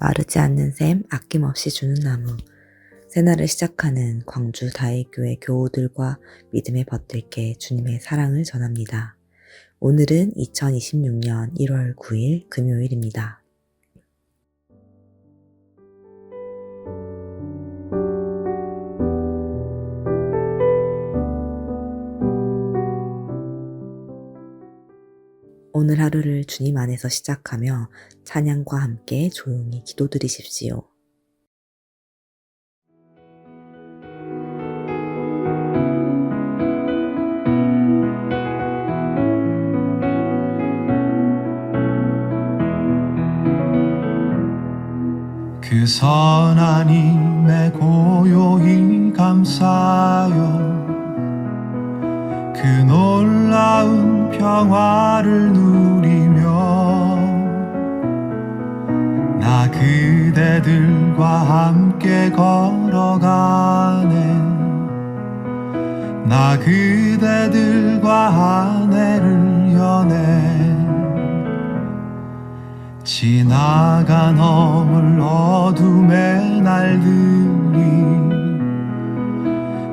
마르지 않는 샘 아낌없이 주는 나무 새날을 시작하는 광주 다혜교회 교우들과 믿음의 벗들께 주님의 사랑을 전합니다. 오늘은 2026년 1월 9일 금요일입니다. 오늘 하루를 주님 안에서 시작하며 찬양과 함께 조용히 기도드리십시오. 그 선하님의 고요히 감사요 그 놀라운 평화를 누 그대들과 함께 걸어가네. 나 그대들과 아내를 연애 지나가 넘을 어둠의 날들이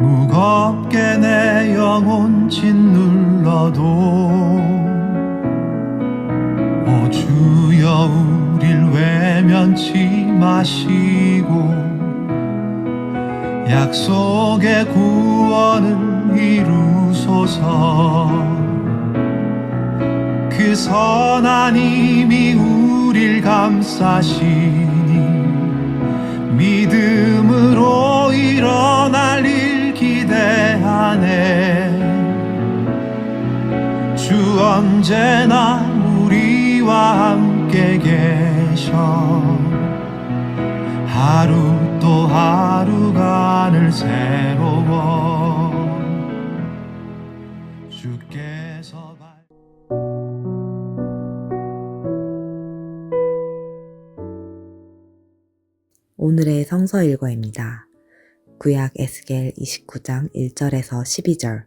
무겁게 내 영혼 짓눌러도 오 주여 우릴 외면치 마시고 약속의 구원을 이루소서. 그 선한 힘이 우릴 감싸시니 믿음으로 일어날 일 기대하네 주 언제나 우리와 함께 계셔 하루 또 하루가 늘 새로워 주께서 발- 오늘의 성서 일과입니다. 구약 에스겔 29장 1절에서 12절,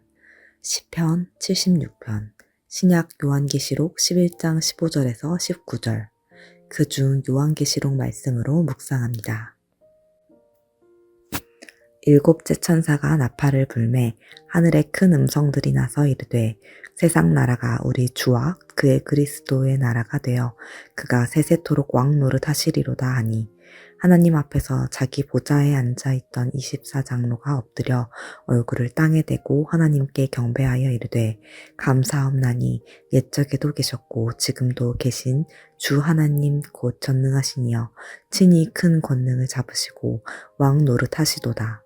시편 76편, 신약 요한계시록 11장 15절에서 19절, 그중 요한계시록 말씀으로 묵상합니다. 일곱째 천사가 나팔을 불매 하늘에 큰 음성들이 나서 이르되 세상 나라가 우리 주와 그의 그리스도의 나라가 되어 그가 세세토록 왕 노릇 하시리로다 하니 하나님 앞에서 자기 보좌에 앉아 있던 24장로가 엎드려 얼굴을 땅에 대고 하나님께 경배하여 이르되 감사함나니 옛적에도 계셨고 지금도 계신 주 하나님 곧 전능하시니여 친히 큰 권능을 잡으시고 왕 노릇하시도다.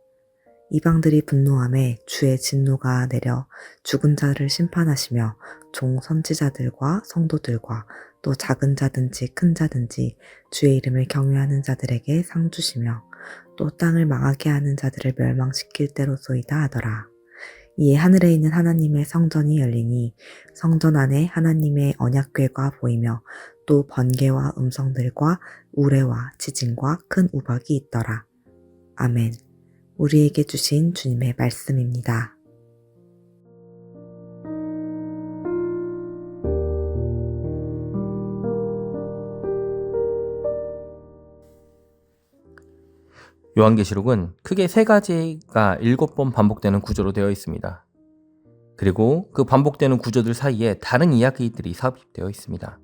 이방들이 분노함에 주의 진노가 내려 죽은 자를 심판하시며 종 선지자들과 성도들과 또 작은 자든지 큰 자든지 주의 이름을 경외하는 자들에게 상 주시며 또 땅을 망하게 하는 자들을 멸망시킬 때로소이다 하더라. 이에 하늘에 있는 하나님의 성전이 열리니 성전 안에 하나님의 언약궤가 보이며 또 번개와 음성들과 우레와 지진과 큰 우박이 있더라. 아멘. 우리에게 주신 주님의 말씀입니다. 요한계시록은 크게 세 가지가 일곱 번 반복되는 구조로 되어 있습니다. 그리고 그 반복되는 구조들 사이에 다른 이야기들이 삽입되어 있습니다.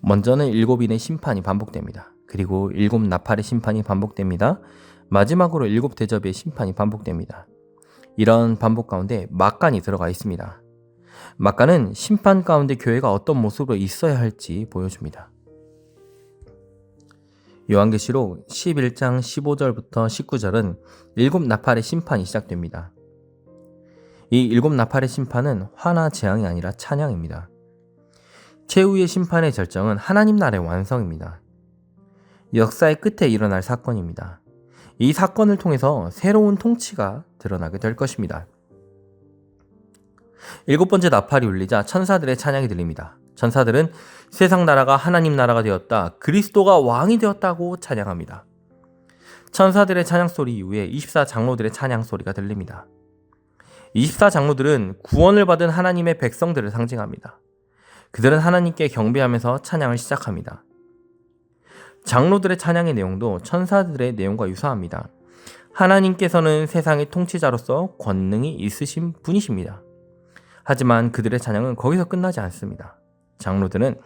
먼저는 일곱인의 심판이 반복됩니다. 그리고 일곱 나팔의 심판이 반복됩니다. 마지막으로 일곱 대접의 심판이 반복됩니다. 이런 반복 가운데 막간이 들어가 있습니다. 막간은 심판 가운데 교회가 어떤 모습으로 있어야 할지 보여줍니다. 요한계시록 11장 15절부터 19절은 일곱 나팔의 심판이 시작됩니다. 이 일곱 나팔의 심판은 화나 재앙이 아니라 찬양입니다. 최후의 심판의 결정은 하나님 나라의 완성입니다. 역사의 끝에 일어날 사건입니다. 이 사건을 통해서 새로운 통치가 드러나게 될 것입니다. 일곱 번째 나팔이 울리자 천사들의 찬양이 들립니다. 천사들은 세상 나라가 하나님 나라가 되었다. 그리스도가 왕이 되었다고 찬양합니다. 천사들의 찬양 소리 이후에 24 장로들의 찬양 소리가 들립니다. 24 장로들은 구원을 받은 하나님의 백성들을 상징합니다. 그들은 하나님께 경배하면서 찬양을 시작합니다. 장로들의 찬양의 내용도 천사들의 내용과 유사합니다. 하나님께서는 세상의 통치자로서 권능이 있으신 분이십니다. 하지만 그들의 찬양은 거기서 끝나지 않습니다. 장로들은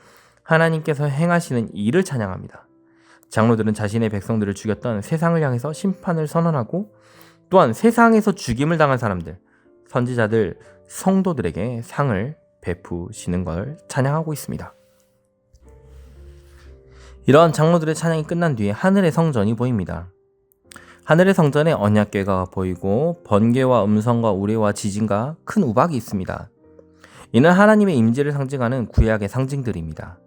하나님께서 행하시는 일을 찬양합니다. 장로들은 자신의 백성들을 죽였던 세상을 향해서 심판을 선언하고 또한 세상에서 죽임을 당한 사람들, 선지자들, 성도들에게 상을 베푸시는 걸 찬양하고 있습니다. 이러한 장로들의 찬양이 끝난 뒤에 하늘의 성전이 보입니다. 하늘의 성전에 언약궤가 보이고 번개와 음성과 우레와 지진과 큰 우박이 있습니다. 이는 하나님의 임재를 상징하는 구약의 상징들입니다.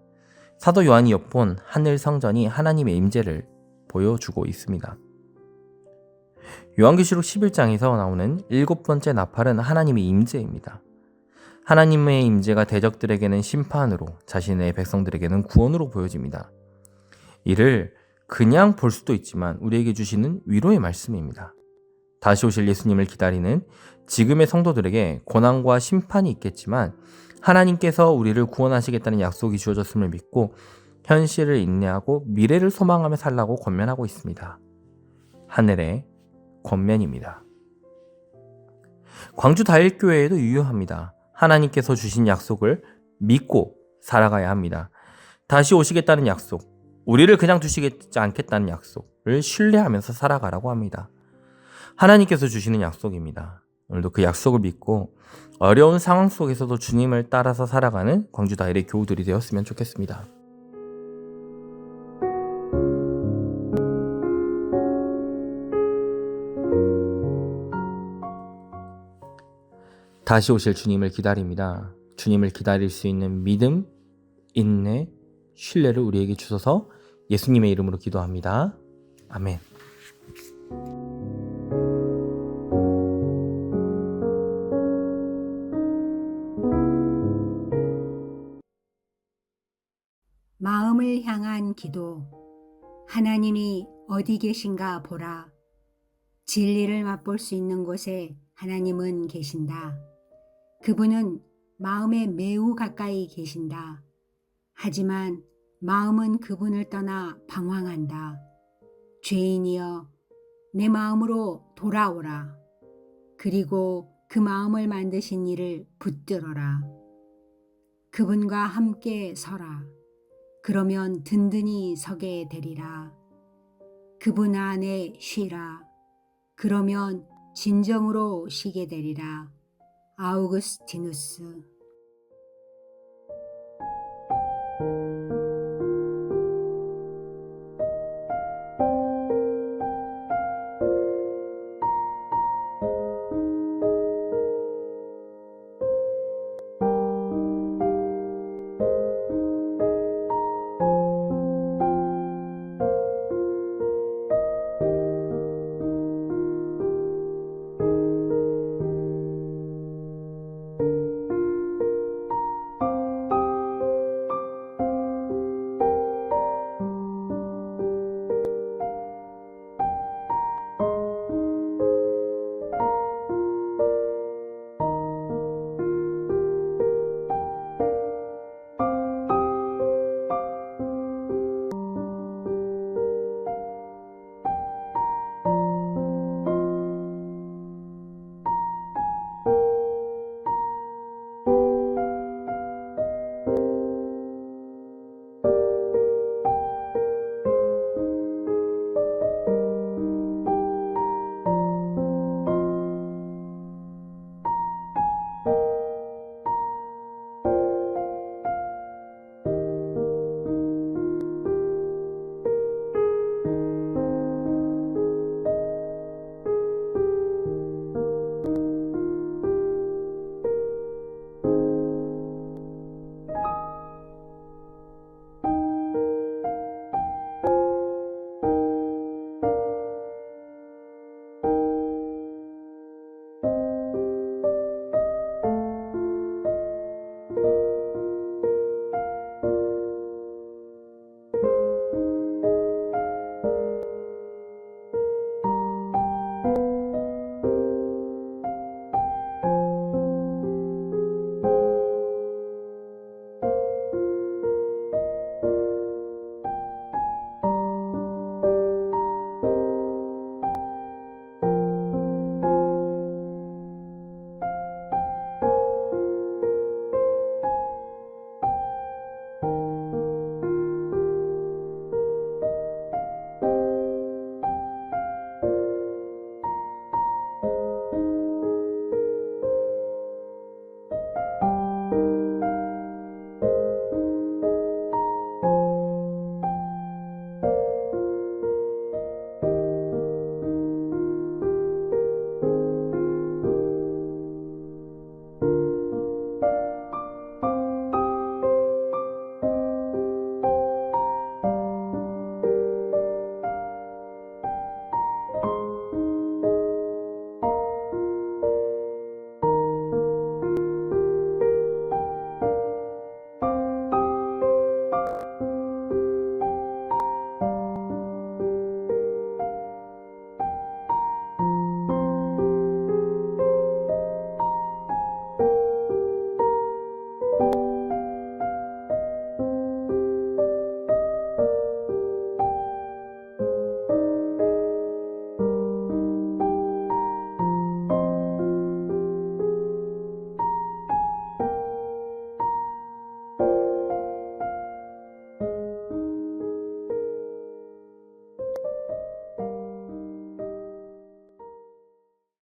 사도 요한이 엿본 하늘 성전이 하나님의 임재를 보여주고 있습니다. 요한계시록 11장에서 나오는 일곱 번째 나팔은 하나님의 임재입니다. 하나님의 임재가 대적들에게는 심판으로 자신의 백성들에게는 구원으로 보여집니다. 이를 그냥 볼 수도 있지만 우리에게 주시는 위로의 말씀입니다. 다시 오실 예수님을 기다리는 지금의 성도들에게 고난과 심판이 있겠지만 하나님께서 우리를 구원하시겠다는 약속이 주어졌음을 믿고 현실을 인내하고 미래를 소망하며 살라고 권면하고 있습니다. 하늘의 권면입니다. 광주 다일교회에도 유효합니다. 하나님께서 주신 약속을 믿고 살아가야 합니다. 다시 오시겠다는 약속, 우리를 그냥 두시지 않겠다는 약속을 신뢰하면서 살아가라고 합니다. 하나님께서 주시는 약속입니다. 오늘도 그 약속을 믿고 어려운 상황 속에서도 주님을 따라서 살아가는 광주 다일의 교우들이 되었으면 좋겠습니다. 다시 오실 주님을 기다립니다. 주님을 기다릴 수 있는 믿음, 인내, 신뢰를 우리에게 주셔서 예수님의 이름으로 기도합니다. 아멘. 마음을 향한 기도. 하나님이 어디 계신가 보라. 진리를 맛볼 수 있는 곳에 하나님은 계신다. 그분은 마음에 매우 가까이 계신다. 하지만 마음은 그분을 떠나 방황한다. 죄인이여, 내 마음으로 돌아오라. 그리고 그 마음을 만드신 이를 붙들어라. 그분과 함께 서라. 그러면 든든히 서게 되리라. 그분 안에 쉬라. 그러면 진정으로 쉬게 되리라. 아우구스티누스